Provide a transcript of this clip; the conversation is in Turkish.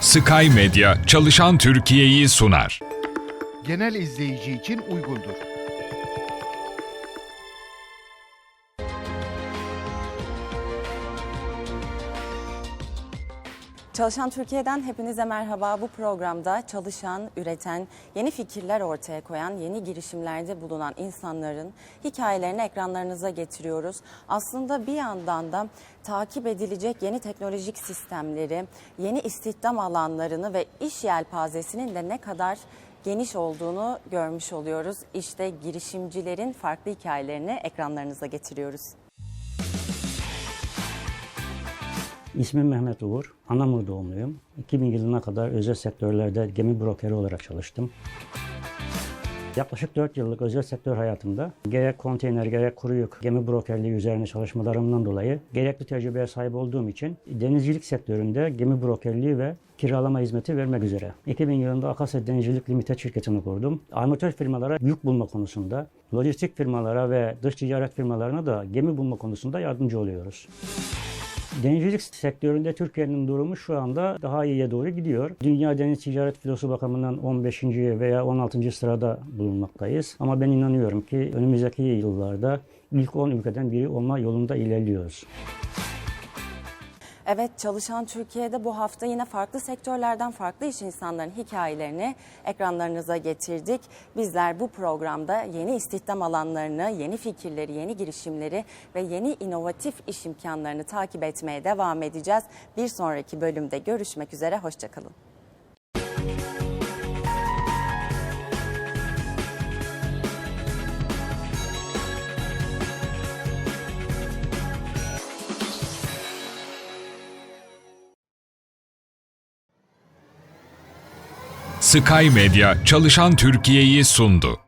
Sky Medya çalışan Türkiye'yi sunar. genel izleyici için uygundur. Çalışan Türkiye'den hepinize merhaba. Bu programda çalışan, üreten, yeni fikirler ortaya koyan, yeni girişimlerde bulunan insanların hikayelerini ekranlarınıza getiriyoruz. Aslında bir yandan da takip edilecek yeni teknolojik sistemleri, yeni istihdam alanlarını ve iş yelpazesinin de ne kadar geniş olduğunu görmüş oluyoruz. İşte girişimcilerin farklı hikayelerini ekranlarınıza getiriyoruz. İsmim Mehmet Uğur. Anamur doğumluyum. 2000 yılına kadar özel sektörlerde gemi brokeri olarak çalıştım. Yaklaşık 4 yıllık özel sektör hayatımda gerek konteyner gerek kuru yük gemi brokerliği üzerine çalışmalarımdan dolayı gerekli tecrübeye sahip olduğum için denizcilik sektöründe gemi brokerliği ve kiralama hizmeti vermek üzere. 2000 yılında Akasya Denizcilik Limited şirketini kurdum. Armatör firmalara yük bulma konusunda, lojistik firmalara ve dış ticaret firmalarına da gemi bulma konusunda yardımcı oluyoruz. Denizcilik sektöründe Türkiye'nin durumu şu anda daha iyiye doğru gidiyor. Dünya deniz ticaret filosu bakımından 15. veya 16. sırada bulunmaktayız. Ama ben inanıyorum ki önümüzdeki yıllarda ilk 10 ülkeden biri olma yolunda ilerliyoruz. Evet Çalışan Türkiye'de bu hafta yine farklı sektörlerden farklı iş insanların hikayelerini ekranlarınıza getirdik. Bizler bu programda yeni istihdam alanlarını, yeni fikirleri, yeni girişimleri ve yeni inovatif iş imkanlarını takip etmeye devam edeceğiz. Bir sonraki bölümde görüşmek üzere, hoşçakalın. Sky Medya çalışan Türkiye'yi sundu.